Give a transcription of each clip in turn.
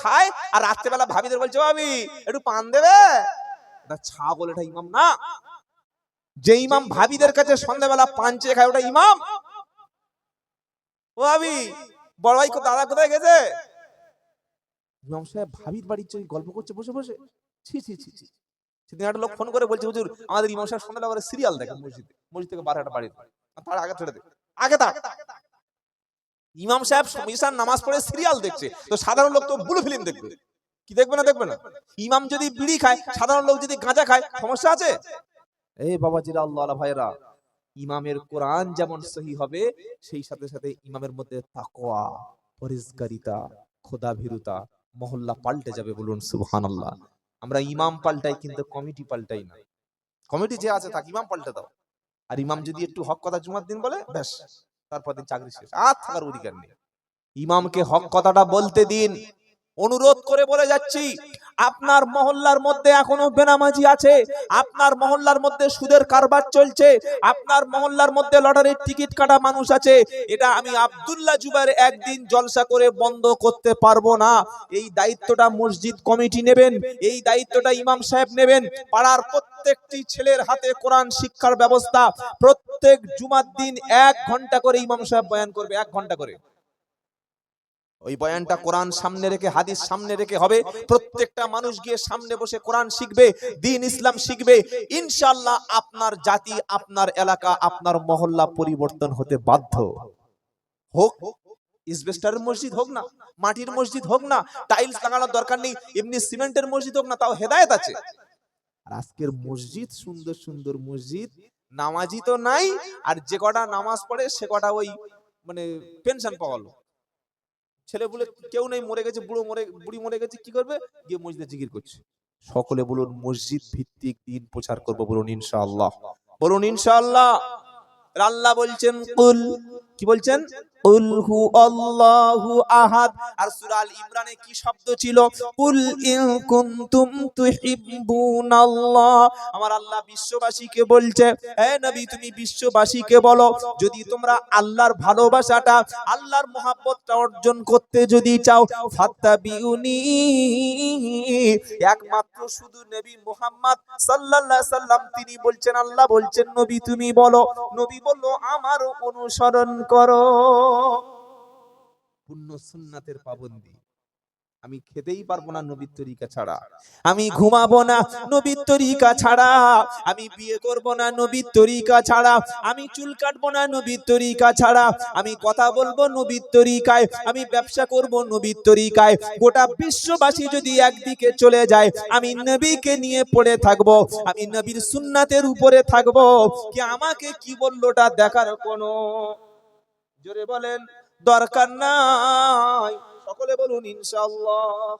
খায় আর রাত্রেবেলা ভাবিদের বলছে, ভাবি, একটু পান দেবে? ছাগল এটা ইমাম না। যে ইমাম ভাবিদের কাছে সন্ধ্যাবেলা পান চেয়ে খায়, ওটা ইমাম? ভাবি, বড় ভাই দাদা কোথায় গেছে? ইমাম সাহেব ভাবির বাড়ির চোখে গল্প করছে, বসে বসে। ছি ছি ছি ছি। সেদিন একটা লোক ফোন করে বলছে, হুজুর, আমাদের ইমাম সাহেব সন্ধ্যাবেলা করে সিরিয়াল দেখে মসজিদে, মসজিদ থেকে বারোটা বাড়ি তার আগে ছেড়ে দে। আগে তার? ইমাম সাহেব ঈশান নামাজ পড়ে সিরিয়াল দেখছে। তো সাধারণ লোক তো ব্লু ফিল্ম দেখবে। কি দেখবে না দেখবে না? ইমাম যদি বিড়ি খায় সাধারণ লোক যদি গাঁজা খায় সমস্যা আছে? এই বাবাজিরা আল্লাহ আল্লাহ ভাইরা ইমামের কোরআন যেমন সহি হবে সেই সাথে সাথে ইমামের মধ্যে তাকোয়া পরিষ্কারিতা খোদা ভীরুতা মহল্লা পাল্টে যাবে বলুন সুবহানাল্লাহ। আমরা ইমাম পাল্টাই কিন্তু কমিটি পাল্টাই না। কমিটি যে আছে তাকে ইমাম পাল্টে দাও। আর ইমাম যদি একটু হক কথা জুমার দিন বলে ব্যাস। তারপর দিন চাকরি শেষ। আর থাকার অধিকার নেই। ইমামকে হক কথাটা বলতে দিন। অনুরোধ করে বলে যাচ্ছি আপনার মহল্লার মধ্যে এখনও বেনামাজি আছে, আপনার মহল্লার মধ্যে সুদের কারবার চলছে, আপনার মহল্লার মধ্যে লটারির টিকিট কাটা মানুষ আছে, এটা আমি আব্দুল্লাহ জুবাইর একদিন জলসা করে বন্ধ করতে পারব না। এই দায়িত্বটা মসজিদ কমিটি নেবেন, এই দায়িত্বটা ইমাম সাহেব নেবেন, পাড়ার প্রত্যেকটি ছেলের হাতে কোরআন শিক্ষার ব্যবস্থা, প্রত্যেক জুমার দিন এক ঘণ্টা করে ইমাম সাহেব বয়ান করবে, এক ঘণ্টা করে। ওই বয়ানটা কোরআন সামনে রেখে হাদিস সামনে রেখে হবে। প্রত্যেকটা মানুষ গিয়ে সামনে বসে কোরআন শিখবে দিন ইসলাম শিখবে। ইনশাআল্লাহ আপনার জাতি আপনার এলাকা আপনার মহল্লা পরিবর্তন হতে বাধ্য। হোক ইসবেস্টারের মসজিদ হোক না মাটির মসজিদ হোক না টাইলস লাগানোর দরকার নেই এমনি সিমেন্টের মসজিদ হোক না তাও হেদায়েত আছে। আর আজকের মসজিদ সুন্দর সুন্দর মসজিদ নামাজি তো নাই আর যে কটা নামাজ পড়ে সে কটা ওই মানে পেনশন পাওয়ালো ছেলে বলে কেউ নেই, মরে গেছে, বুড়ো মরে, বুড়ি মরে গেছে, কি করবে? গিয়ে মসজিদে জিকির করছে। সকলে বলুন, মসজিদ ভিত্তিক দিন প্রচার করব বলুন, ইনশাআল্লাহ। বলুন, ইনশাআল্লাহ। আল্লাহ বলছেন, কুল। কি বলছেন? কুল হু আল্লাহু আহাদ। আর ইমরানে কি শব্দ ছিল? কুল ইন কুনতুম তুহিব্বুনাল্লাহ। আমার আল্লাহ বিশ্ববাসীকে বলছে, হে নবী, তুমি বিশ্ববাসীকে বলো, যদি তোমরা আল্লাহর ভালোবাসাটা, আল্লাহর মহাব্বতটা অর্জন করতে যদি চাও, ফাত্তাবিউনি। একমাত্র শুধু নবী মুহাম্মদ সাল্লাল্লাহু সাল্লাম, তিনি বলছেন, আল্লাহ বলছেন, নবী তুমি বলো। নবী বলল আমার অনুসরণ করো। পূর্ণ সুন্নাতের পাবন্দি। আমি খেতেই পারব না নবীর তরিকা ছাড়া। আমি ঘুমাবো না নবীর তরিকা ছাড়া। আমি বিয়ে করব না নবীর তরিকা ছাড়া। আমি চুল কাটবো না নবীর তরিকা ছাড়া। আমি কথা বলব নবীর তরিকায়। আমি ব্যবসা করব নবীর তরিকায়। গোটা বিশ্ববাসী যদি একদিকে চলে যায় আমি নবীকে নিয়ে পড়ে থাকব। আমি নবীর সুন্নাতের উপরে থাকব। কি আমাকে কি বললোটা দেখার কোনো জোরে বলেন দরকার নাই। সকলে বলুন ইনশাল্লাহ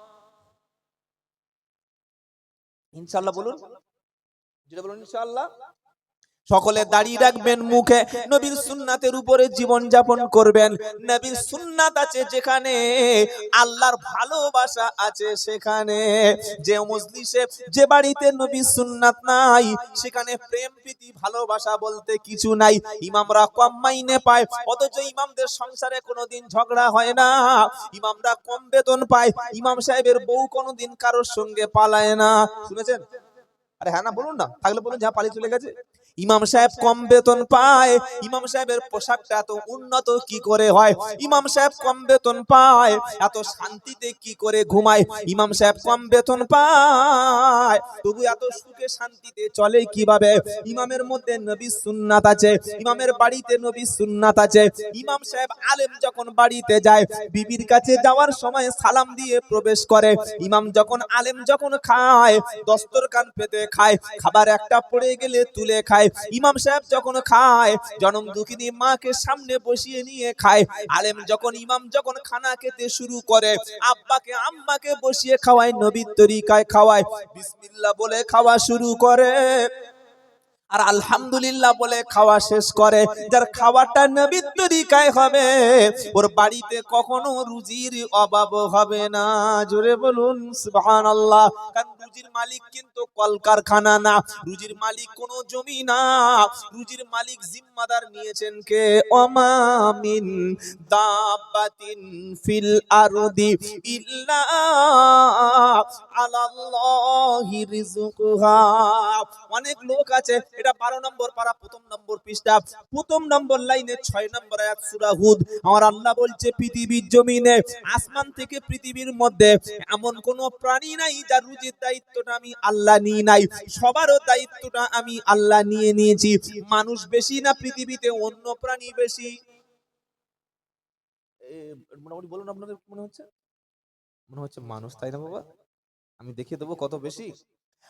ইনশাল্লাহ বলুন। যেটা বলুন ইনশাআল্লাহ। সকলে দাঁড়িয়ে রাখবেন মুখে। নবীর সুন্নাতের উপরে জীবন যাপন করবেন। নবীর সুন্নাত আছে যেখানে, আল্লাহর ভালোবাসা আছে সেখানে। যে মজলিসে, যে বাড়িতে নবীর সুন্নাত নাই, সেখানে প্রেম, প্রীতি, ভালোবাসা বলতে কিছু নাই। ইমামরা কম মাইনে পায়, অথচ ইমামদের সংসারে কোনোদিন ঝগড়া হয় না। ইমামরা কম বেতন পায়, ইমাম সাহেবের বউ কোনোদিন কারোর সঙ্গে পালায় না। শুনেছেন? আরে হ্যাঁ না, বলুন না। থাকলে বলুন, যা পালিয়ে চলে গেছে। ইমাম সাহেব কম বেতন পায়। ইমাম সাহেবের পোশাকটা এত উন্নত কি করে হয়? ইমাম সাহেব কম বেতন পায়। এত শান্তিতে কি করে ঘুমায়? ইমাম সাহেব কম বেতন পায়। তবু এত সুখে শান্তিতে চলে কীভাবে? ইমামের মধ্যে নবী সুন্নাত আছে। ইমামের বাড়িতে নবী সুন্নাত আছে। ইমাম সাহেব আলেম যখন বাড়িতে যায় বিবির কাছে যাওয়ার সময় সালাম দিয়ে প্রবেশ করে। ইমাম যখন আলেম যখন খায় দস্তরকান পেতে খায় খাবার একটা পড়ে গেলে তুলে খায়। ইমাম সাহেব যখন খায়, জনম দুঃখিনী মাকে সামনে বসিয়ে নিয়ে খায়। আলেম যখন, ইমাম যখন খানা খেতে শুরু করে, আব্বাকে, আম্মাকে বসিয়ে খাওয়ায়, নবীর তরিকায় খাওয়ায়। বিসমিল্লাহ বলে খাওয়া শুরু করে। আর আলহামদুলিল্লাহ বলে খাওয়া শেষ করে। যার খাওয়াটা নবীর তরিকায় হবে, ওর বাড়িতে কখনো রুজির অভাব হবে না। জোরে বলুন, সুবহানাল্লাহ। কারণ রুজির মালিক কিন্তু কলকারখানা না। রুজির মালিক কোনো জমি না। রুজির মালিক জিম্মাদার নিয়েছেন কে? অমামিন দাব্বাতিন ফিল আরদি ইল্লা আলাল্লাহি রিজকুহা অনেক লোক আছে এটা বারো নম্বর পারা প্রথম নম্বর পৃষ্ঠা। প্রথম নম্বর লাইনে ছয় নম্বর আয়াত সূরা হুদ। আমার আল্লাহ বলছে, পৃথিবীর জমিনে, আসমান থেকে পৃথিবীর মধ্যে এমন কোন প্রাণী নাই যার রুজির দায়িত্বটা আমি আল্লাহ নিয়ে নাই। সবারও দায়িত্বটা আমি আল্লাহ নিয়ে নিয়েছি। মানুষ বেশি না পৃথিবীতে, অন্য প্রাণী বেশি। মোটামুটি বলুন আপনাদের মনে হচ্ছে? মনে হচ্ছে মানুষ, তাই না বাবা? আমি দেখিয়ে দেবো কত বেশি।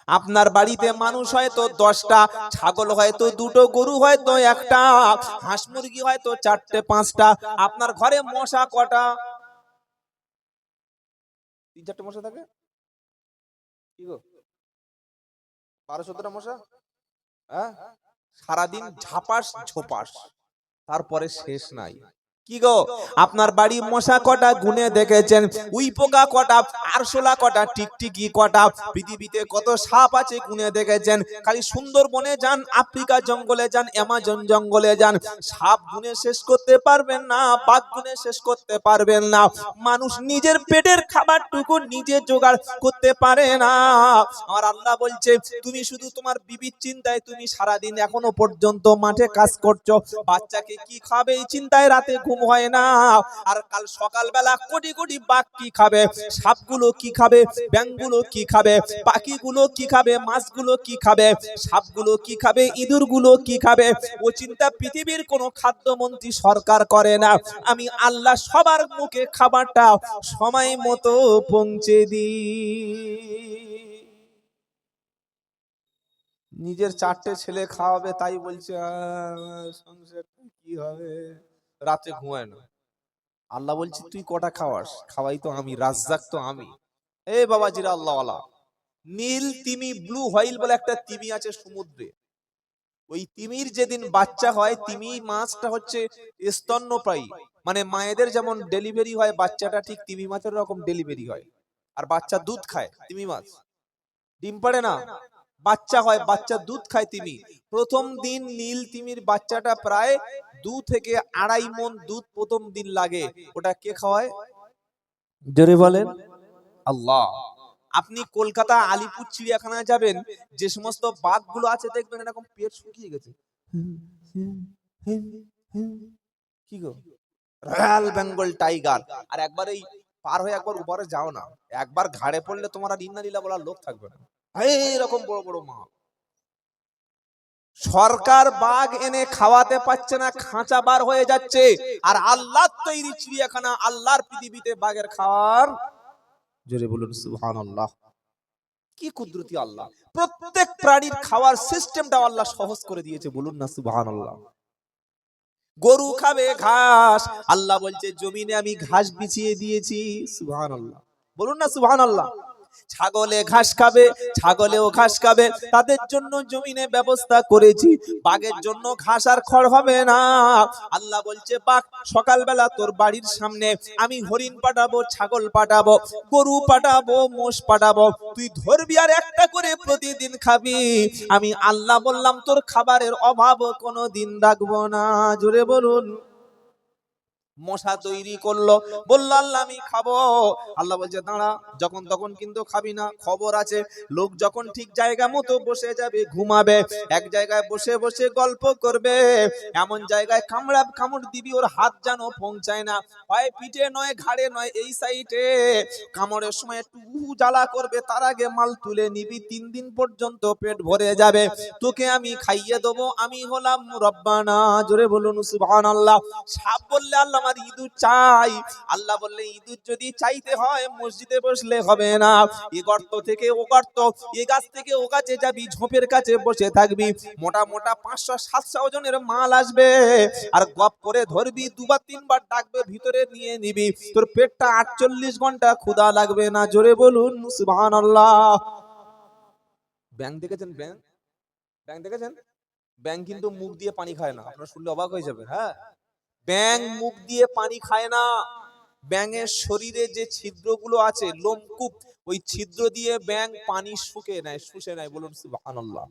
আপনার বাড়িতে মানুষ হয়তো দশটা, ছাগল হয়তো দুটো, গরু হয়তো একটা, হাঁস মুরগি হয়তো চারটে, পাঁচটা, আপনার ঘরে মশা কটা? তিন চারটে মশা থাকে? কি গো? বারো সতেরো মশা? হ্যাঁ? সারাদিন ঝাপাস, ঝোপাস, তারপরে শেষ নাই। কি গো? আপনার বাড়ি মশা কটা গুনে দেখেছেন? উই পোকা কটা, আরশোলা কটা, টিকটিকি কটা, পৃথিবীতে কত সাপ আছে গুনে দেখেছেন? খালি সুন্দরবনে যান, আফ্রিকা জঙ্গলে যান, অ্যামাজন জঙ্গলে যান। সাপ গুনে শেষ করতে পারবেন না, বাঘ গুনে শেষ করতে পারবেন না। মানুষ নিজের পেটের খাবারটুকু নিজে জোগাড় করতে পারে না। আমার আল্লাহ বলছে, তুমি শুধু তোমার বিবির চিন্তায় তুমি সারাদিন এখনও পর্যন্ত মাঠে কাজ করছ। বাচ্চাকে কি খাবে এই চিন্তায় রাতে ঘুম হয় না। আর কাল সকালবেলা কোটি কোটি বাঘ কি খাবে? সাপগুলো কি খাবে? ব্যাঙগুলো কি খাবে? পাখিগুলো কি খাবে? মাছগুলো কি খাবে? সাপগুলো কি খাবে? ইঁদুরগুলো কি খাবে? ও চিন্তা পৃথিবীর কোনো খাদ্যমন্ত্রী সরকার করে না। আমি আল্লাহ সবার মুখে খাবারটা সময় মতো পৌঁছে দিই। নিজের চারটে ছেলে খাওয়াবে তাই বলছে আহ, সংসারটা কি হবে? রাতে ঘুমায় না। আল্লাহ বলছি, তুই কটা খাওয়াস? খাওয়াই তো আমি, রাজ্জাক তো আমি। এ বাবা জিরা আল্লাহওয়ালা, নীল, তিমি, ব্লু, হোয়াইল বলে একটা তিমি আছে সমুদ্রে। ওই তিমির যেদিন বাচ্চা হয়, তিমি মাছটা হচ্ছে স্তন্যপ্রায়ী মানে মায়েদের যেমন ডেলিভারি হয়, বাচ্চাটা ঠিক তিমি মাছের রকম ডেলিভারি হয়। আর বাচ্চা দুধ খায়, তিমি মাছ। ডিম পাড়ে না? বাচ্চা হয়, বাচ্চা দুধ খায় তিমি। প্রথম দিন নীল তিমির বাচ্চাটা প্রায় দু থেকে আড়াই মন দুধ প্রথম দিন লাগে। ওটা কে খাওয়ায়? জোরে বলেন। আল্লাহ। আপনি কলকাতা, আলিপুর, চিড়িয়াখানায় যাবেন, যে সমস্ত বাঘগুলো আছে দেখবেন এরকম পেট শুকিয়ে গেছে। কি গো? Royal Bengal tiger. আর একবার এই পার হয়ে একবার উপরে যাও না। একবার ঘাড়ে পড়লে তোমার আর ইন্না লীলা বলার লোক থাকবে না। এইরকম বড় বড় মা। সরকার বাঘ এনে খাওয়াতে পারছে না, খাঁচা বার হয়ে যাচ্ছে। আর আল্লাহ তৈরি চিড়িয়াখানা, আল্লাহর পৃথিবীতে বাঘের খাওয়ার। জোরে বলুন, সুবহানাল্লাহ। কি কুদরতি আল্লাহ। প্রত্যেক প্রাণীর খাওয়ার সিস্টেমটা আল্লাহ সহজ করে দিয়েছে, বলুন না, সুবহানাল্লাহ। গরু খাবে ঘাস, আল্লাহ বলছে, জমিনে আমি ঘাস বিছিয়ে দিয়েছি। সুবহানাল্লাহ। বলুন না, সুবহানাল্লাহ। ছাগলে ঘাস খাবে, ছাগলেও ঘাস খাবে। তাদের জন্য জমিনে ব্যবস্থা করেছি। বাঘের জন্য ঘাস আর খড় হবে না। আল্লাহ বলছে, বাঘ, সকালবেলা তোর বাড়ির সামনে আমি হরিণ পাঠাবো, ছাগল পাঠাবো, গরু পাঠাবো, মোষ পাঠাবো। তুই ধরবি আর একটা করে প্রতিদিন খাবি। আমি আল্লাহ বললাম, তোর খাবারের অভাব কোনো দিন রাখব না। জোরে বলুন। মশা তৈরি করল। বলল, আল্লাহ, আমি খাব। আল্লাহ বলছে, দাঁড়া, যখন তখন কিন্তু খাবি না, খবর আছে। লোক যখন ঠিক জায়গা মতো বসে যাবে, ঘুমাবে, এক জায়গায় বসে বসে গল্প করবে। এমন জায়গায় কামড়া, কামড় দিবি, ওর হাত যেন পৌঁছায় না। হয় পিঠে নয়, ঘাড়ে নয়, এই সাইডে। কামড়ের সময় একটু জ্বালা করবে, তার আগে মাল তুলে নিবি, তিন দিন পর্যন্ত পেট ভরে যাবে। তোকে আমি খাইয়ে দেবো, আমি হলাম রব্বানা। জোরে বলুন, সুবহানাল্লাহ। সাপ বললে, আল্লাহ আমার ইঁদুর চাই। আল্লাহ বললে ইঁদুর যদি চাইতে হয়, মসজিদে বসলে হবে না। এ গর্ত থেকে ও গর্ত, এ গাছ থেকে ও গাছে যাবি, ঝোপের কাছে বসে থাকবি। মোটা মোটা পাঁচশো, সাতশো ওজনের মাল আসবে। আর গপ করে ধরবি, দুবার, তিনবার ডাকবে, ভিতরে নিয়ে নিবি। তোর পেটটা আটচল্লিশ ঘণ্টা ক্ষুধা লাগবে না। জোরে বলুন, সুবহানাল্লাহ। ব্যাংক দেখেছেন ব্যাংক ব্যাংক দেখেছেন? ব্যাংক কিন্তু মুখ দিয়ে পানি খায় না। আপনারা শুনলে অবাক হয়ে যাবে হ্যাঁ? ব্যাং মুখ দিয়ে পানি খায় না। ব্যাঙের শরীরে যে ছিদ্রগুলো আছে, লোমকূপ, ওই ছিদ্র দিয়ে ব্যাং পানি শুকে নেয়, শুষে নেয়, বলুন সুবহানাল্লাহ।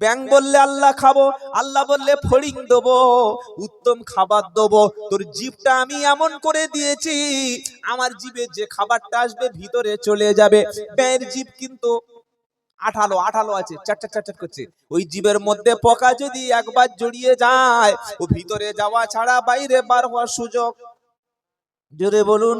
ব্যাং বললে, আল্লাহ খাব। আল্লাহ বললে, ফড়িং দেবো, উত্তম খাবার দেবো। তোর জিভটা আমি এমন করে দিয়েছি, আমার জিভে যে খাবারটা আসবে ভিতরে চলে যাবে। ব্যাঙের জিভ কিন্তু আঠালো আঠালো আছে চারটা চাট চাট চাট করছে। ওই জীবের মধ্যে পোকা যদি একবার জড়িয়ে যায়, ও ভিতরে যাওয়া ছাড়া বাইরে বার হওয়ার সুযোগ। জোরে বলুন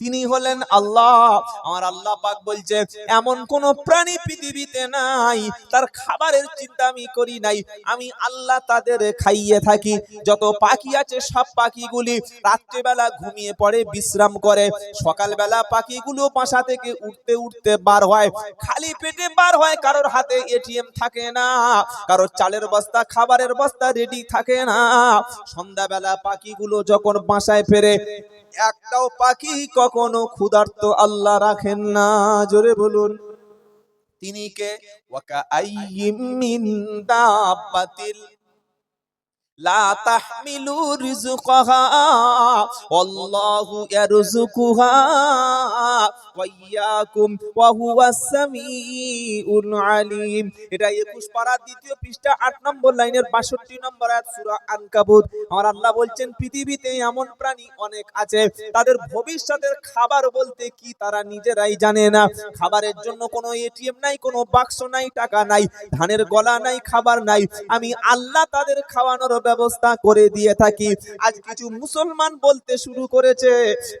তিনি হলেন আল্লাহ। আমার আল্লাহ পাক বলছে এমন কোন প্রাণী পৃথিবীতে নাই, তার খাবারের চিন্তা আমি করি নাই। আমি আল্লাহ তাদের খাইয়ে থাকি। যত পাখি আছে, সব পাখিগুলি রাত্রিবেলা ঘুমিয়ে পড়ে, বিশ্রাম করে। সকালবেলা পাখিগুলো বাসা থেকে উঠতে উঠতে বার হয়। খালি পেটে বার হয়, কারোর হাতে এটিএম থাকে না। কারোর চালের বস্তা, খাবারের বস্তা রেডি থাকে না। সন্ধ্যাবেলা পাখিগুলো যখন বাসায় ফেরে একটাও পাখি কখনো ক্ষুধার্ত আল্লাহ রাখেন না। জোরে বলুন। তিনি কে? ওয়াকা আইয়িম মিন দাব্বাতিল এটা 21 পারা দ্বিতীয় পৃষ্ঠা 8 নম্বর লাইনের 62 নম্বর আয়াত, সূরা আনকাবুত। আমার আল্লাহ বলছেন, পৃথিবীতে এমন প্রাণী অনেক আছে, তাদের ভবিষ্যতের খাবার বলতে কি তারা নিজেরাই জানে না। খাবারের জন্য কোনো এটিএম নাই, কোনো বাক্স নাই, টাকা নাই, ধানের গলা নাই, খাবার নাই। আমি আল্লাহ তাদের খাওয়ানোর ব্যবস্থা করে দিয়ে থাকি। আজ কিছু মুসলমান বলতে শুরু করেছে,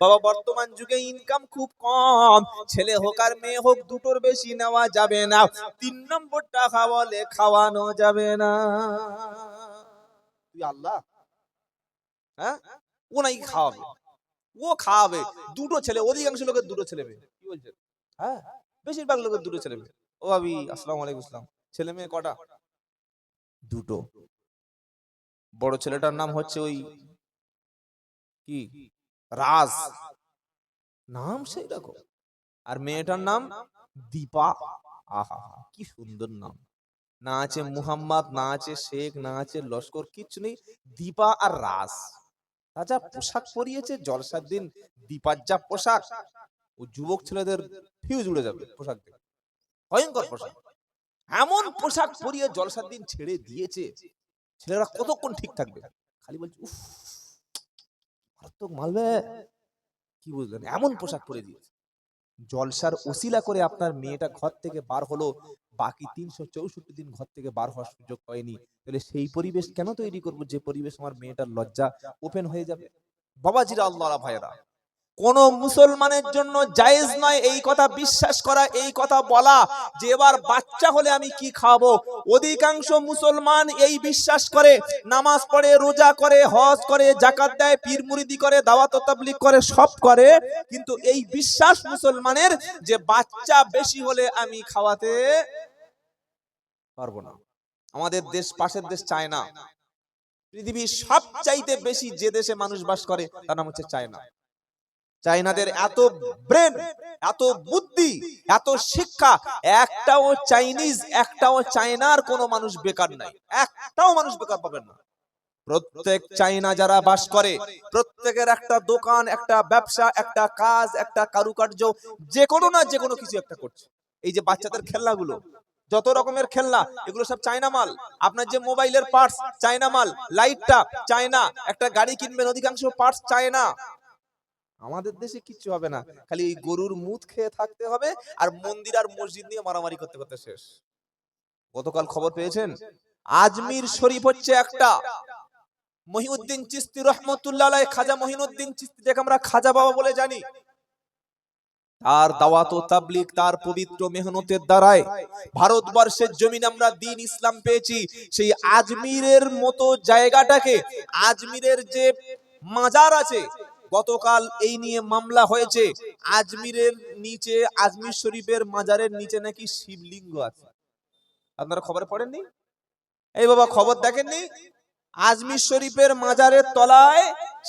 বাবা, বর্তমান যুগে ইনকাম খুব কম, ছেলে হোক আর মেয়ে হোক, দুটোর বেশি নেওয়া যাবে না। তিন নম্বর টাকা বলে খাওয়ানো যাবে না। তুই আল্লাহ? হ্যাঁ? ও নাকি খাওয়াবে। ও খাওয়াবে। দুটো ছেলে, অধিকাংশ লোকের দুটো ছেলে মেয়ে। কি বলছে? হ্যাঁ? বেশিরভাগ লোকের দুটো ছেলে মেয়ে। ও ভাবি, আসসালামু আলাইকুম আসসালাম ছেলে মেয়ে কটা? দুটো। বড় ছেলেটার নাম হচ্ছে ওই কি? রাজ। নাম সেই রকম। আর মেয়েটার নাম দীপা। আহা, কি সুন্দর নাম। না আছে মুহাম্মদ, না আছে শেখ, না আছে লস্কর, কিচ্ছু নেই। দীপা আর রাজ। রাজা পোশাক পরিয়েছে, জলসার দিন দীপার যা পোশাক, ও যুবক ছেলেদের ফিউজ উড়ে যাবে পোশাক দেখে। ভয়ঙ্কর পোশাক। এমন পোশাক পরিয়ে জলসার দিন ছেড়ে দিয়েছে। ছেলেরা কতক্ষণ ঠিক থাকবে? খালি বলছে উফ মারাত্মক মালবে কি বুঝলেন? এমন পোশাক পরে দিয়েছে। জলসার ওসিলা করে আপনার মেয়েটা ঘর থেকে বার হলো বাকি তিনশো চৌষট্টি দিন ঘর থেকে বার হওয়ার সুযোগ হয়নি তাহলে সেই পরিবেশ কেন তৈরি করব? যে পরিবেশ আমার মেয়েটার লজ্জা ওপেন হয়ে যাবে। বাবাজিরা আল্লাহ ভাইয়েরা কোন মুসলমানের জন্য জায়েজ নয় এই কথা বিশ্বাস করা, এই কথা বলা। যে এবার বাচ্চা হলে আমি কি খাব? অধিকাংশ মুসলমান এই বিশ্বাস করে, নামাজ পড়ে, রোজা করে, হজ করে জাকাত দেয়, পীর মুরিদি করে, দাওয়াত তাবলিগ করে, সব করে। কিন্তু এই বিশ্বাস মুসলমানের যে বাচ্চা বেশি হলে আমি খাওয়াতে পারব না। আমাদের দেশ, পাশের দেশ চায়না। পৃথিবীর সব চাইতে বেশি যে দেশে মানুষ বাস করে, তার নাম হচ্ছে চায়না। চাইনাদের এত ব্রেন, এত বুদ্ধি, এত শিক্ষা, একটাও চাইনিজ, একটাও চায়নার কোনো মানুষ বেকার নাই। একটাও মানুষ বেকার পাবেন না। প্রত্যেক চাইনা যারা বাস করে, প্রত্যেকের একটা দোকান, একটা ব্যবসা, একটা কাজ, একটা কারুকার্য যে কোনো না যে কোনো কিছু একটা করছে। এই যে বাচ্চাদের খেলনাগুলো, যত রকমের খেলনা, এগুলো সব চায়না মাল। আপনার যে মোবাইলের পার্টস, চায়না মাল, লাইটটা, চায়না। একটা গাড়ি কিনবেন, অধিকাংশ পার্টস চায়না। আমাদের দেশে কিচ্ছু হবে না। খালি ওই গরুর মুত খেয়ে থাকতে হবে আর মন্দির আর মসজিদ নিয়ে মারামারি করতে করতে শেষ। গতকাল খবর পেয়েছেন? আজমির শরীফ হচ্ছে একটা। মহিউদ্দিন চিস্তি রহমতুল্লাহ খাজা মহিনুদ্দিন চিস্তি যাকে আমরা খাজা বাবা বলে জানি। তার দাওয়াত ও তাবলিগ তার পবিত্র মেহনতের দ্বারায় ভারতবর্ষের জমিন আমরা দিন ইসলাম পেয়েছি। সেই আজমিরের মতো জায়গাটাকে, আজমিরের যে মাজার আছে গতকাল এই নিয়ে মামলা হয়েছে। আজমিরের নিচে, আজমির শরীফের মাজারের নিচে নাকি শিবলিঙ্গ আছে। আপনারা খবরে পড়েননি? এই বাবা, খবর দেখেননি? আজমির শরীফের মাজারের তলায়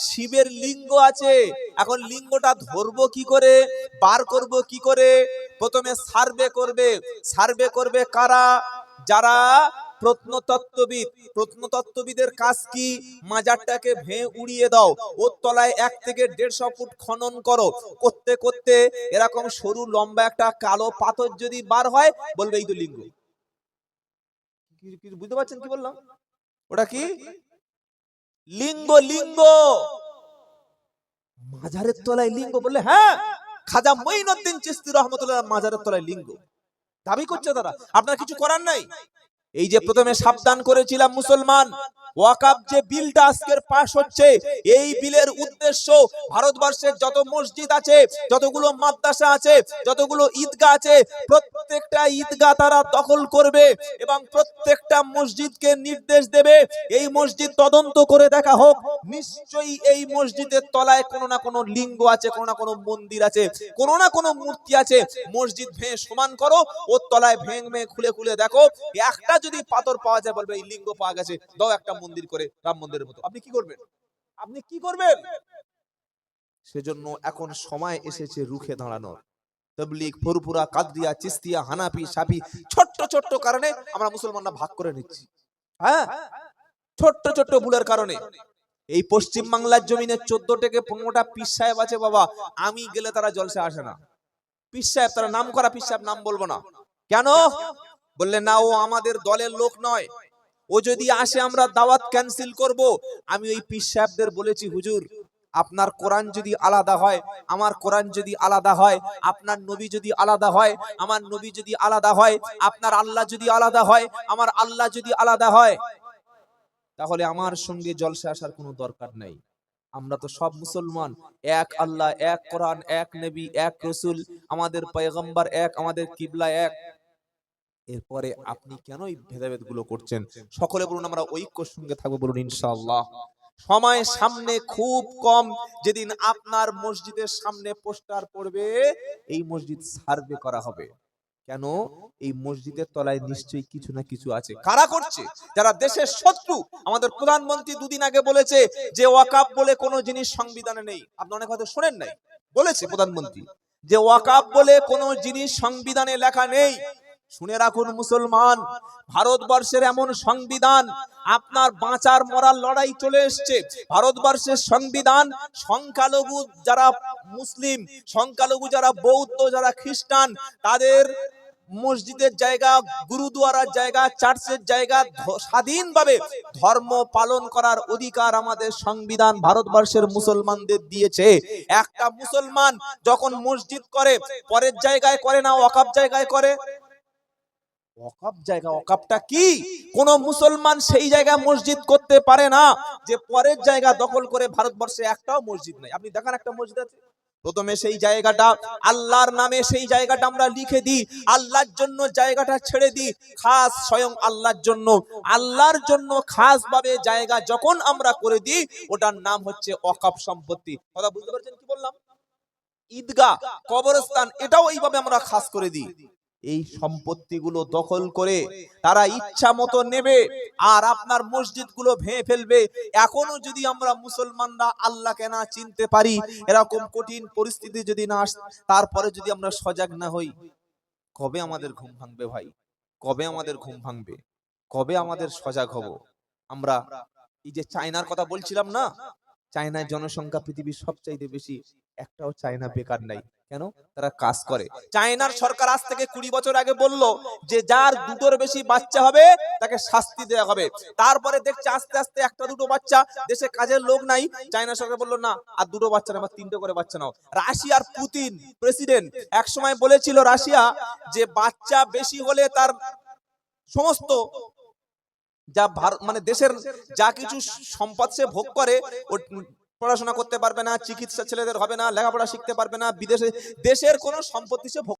শিবের লিঙ্গ আছে। এখন লিঙ্গটা ধরবো কি করে? বার করব কি করে? প্রথমে সার্ভে করবে। সার্ভে করবে কারা? যারা প্রত্নতত্ত্ববিদ। প্রত্নতত্ত্ববিদের কাজ কি? মাজারটাকে ভেঙে উড়িয়ে দাও। ওর তলায় এক থেকে দেড়শো ফুট খনন করো। করতে করতে এরকম সরু লম্বা একটা কালো পাথর যদি বার হয়, বলবে এই তো লিঙ্গ। বুঝতে পারছেন কি বললাম? ওটা কি? লিঙ্গ লিঙ্গ! মাজারের তলায় লিঙ্গ বললে হ্যাঁ খাজা মঈনুদ্দিন চিস্তি রহমতুল্লাহ মাজারের তলায় লিঙ্গ। দাবি করছে তারা। আপনার কিছু করার নাই? এই যে প্রথমে সাবধান করেছিলাম মুসলমান ওয়াকাব যে বিলটা আজকের পাশ হচ্ছে, এই বিলের উদ্দেশ্য ভারতবর্ষের যত মসজিদ আছে, যতগুলো মাদ্রাসা আছে, যতগুলো ঈদগাহ আছে, প্রত্যেকটা ঈদগাহ তারা দখল করবে এবং প্রত্যেকটা মসজিদকে নির্দেশ দেবে। এই মসজিদ তদন্ত করে দেখা হোক, নিশ্চয়ই এই মসজিদের তলায় কোনো না কোনো লিঙ্গ আছে, কোনো না কোনো মন্দির আছে, কোনো না কোনো মূর্তি আছে। মসজিদ ভেঙে সমান করো, ওর তলায় ভেঙ ভেঙে খুলে খুলে দেখো, একটা যদি পাথর পাওয়া যায়, বলবে এই লিঙ্গ পাওয়া গেছে, দাও একটা মন্দির করে রাম মন্দিরের মতো। আপনি কি করবেন? আপনি কি করবেন? সেজন্য এখন সময় এসেছে রুখে দাঁড়ানোর। তবলিগ ফুরফুরা কাদরিয়া চিস্তিয়া হানাফি সাফি ছোট্ট ছোট্ট কারণে আমরা মুসলমানরা ভাগ করে নিচ্ছি। হ্যাঁ? ছোট্ট ছোট্ট ভুলের কারণে। এই পশ্চিম বাংলার জমিনে চোদ্দ থেকে পনেরোটা পিস সাহেব আছে বাবা। আমি গেলে তারা জলসে আসে না। পিস সাহেব তারা নাম করা পিস সাহেব নাম বলব না। কেন? বললে না ও আমাদের দলের লোক নয়। ও যদি আসে, আমরা দাওয়াত ক্যান্সেল করব। আমি ওই পিস সাহেবদের বলেছি, হুজুর, আপনার কোরআন যদি আলাদা হয়, আমার কোরআন যদি আলাদা হয়, আপনার নবী যদি আলাদা হয়, আমার নবী যদি আলাদা হয়, আপনার আল্লাহ যদি আলাদা হয়, আমার আল্লাহ যদি আলাদা হয়, তাহলে আমার সঙ্গে জলসে আসার কোনো দরকার নেই। আমরা তো সব মুসলমান, এক আল্লাহ, এক কোরআন, এক নবী, এক রসুল, আমাদের পয়গম্বর এক, আমাদের কিবলা এক এরপরে আপনি কেন এই ভেদাভেদগুলো করছেন? সকলে বলুন, আমরা ঐক্যর সঙ্গে থাকব বলুন, ইনশাআল্লাহ। সময় সামনে খুব কম। যেদিন আপনার মসজিদের সামনে পোস্টার পড়বে, এই মসজিদ সার্ভে করা হবে। কেন? এই মসজিদের তলায় নিশ্চয়ই কিছু না কিছু আছে। কারা করছে? যারা দেশের শত্রু। আমাদের প্রধানমন্ত্রী দুদিন আগে বলেছে যে ওয়াকাব বলে কোনো জিনিস সংবিধানে নেই। আপনি অনেক হয়তো শোনেন নাই? বলেছে প্রধানমন্ত্রী। যে ওয়াকাব বলে কোনো জিনিস সংবিধানে লেখা নেই। শুনে রাখুন মুসলমান, ভারতবর্ষের এমন সংবিধান আপনার বাঁচার মরার লড়াই চলে এসছে। ভারতবর্ষের সংবিধান সংখ্যালঘু যারা মুসলিম, সংখ্যালঘু যারা বৌদ্ধ, যারা খ্রিস্টান, তাদের মসজিদের জায়গা, গুরুদুয়ারার জায়গা, চার্চের জায়গা স্বাধীনভাবে ধর্ম পালন করার অধিকার আমাদের সংবিধান ভারতবর্ষের মুসলমানদের দিয়েছে। একটা মুসলমান যখন মসজিদ করে, পরের জায়গায় করে না ওয়াকাব জায়গায় করে ওয়াকাব জায়গা ওয়াকাবটা কি? কোন মুসলমান সেই জায়গায় মসজিদ করতে পারে না যে পরের জায়গা দখল করে ভারতবর্ষে একটাও মসজিদ নাই। আপনি দেখান একটা মসজিদ আছে। প্রথমে সেই জায়গাটা আল্লাহর নামে সেই জায়গাটা আমরা লিখে দিই। আল্লাহর জন্য জায়গাটা ছেড়ে দিই। খাস স্বয়ং আল্লাহর জন্য। আল্লাহর জন্য খাস ভাবে জায়গা যখন আমরা করে দিই ওটার নাম হচ্ছে অকাপ সম্পত্তি। কথা বুঝতে পারছেন কি বললাম? ঈদগাহ কবরস্থান এটাও এইভাবে আমরা খাস করে দিই। এই সম্পত্তিগুলো দখল করে তারা ইচ্ছা মতো নেবে আর আপনার মসজিদগুলো ভেঙে ফেলবে। এখনও যদি আমরা মুসলমানরা আল্লাহকে না চিনতে পারি, এরকম কঠিন পরিস্থিতি যদি না আস, তারপরে যদি আমরা সজাগ না হই, কবে আমাদের ঘুম ভাঙবে ভাই? কবে আমাদের ঘুম ভাঙবে? কবে আমাদের সজাগ হব? আমরা এই যে চায়নার কথা বলছিলাম না? চায়নার জনসংখ্যা পৃথিবীর সবচাইতে বেশি, একটাও চায়না বেকার নাই। কেন? তারা কাজ করে। চায়নার সরকার আজ থেকে কুড়ি বছর আগে বলল যে যার দুটোর বেশি বাচ্চা হবে, তাকে শাস্তি দেওয়া হবে। তারপরে দেখছে আস্তে আস্তে একটা দুটো বাচ্চা দেশে কাজের লোক নাই। চায়না সরকার বলল, না, আর দুটো বাচ্চা না তিনটে করে বাচ্চা নাও। রাশিয়ার পুতিন প্রেসিডেন্ট এক সময় বলেছিল রাশিয়া যে বাচ্চা বেশি হলে তার সমস্ত যা মানে দেশের যা কিছু সম্পদ সে ভোগ করে পড়াশোনা করতে পারবে না, চিকিৎসা ছেলেদের হবে না, লেখাপড়া শিখতে পারবে না, বিদেশে, দেশের কোনো সম্পত্তি সে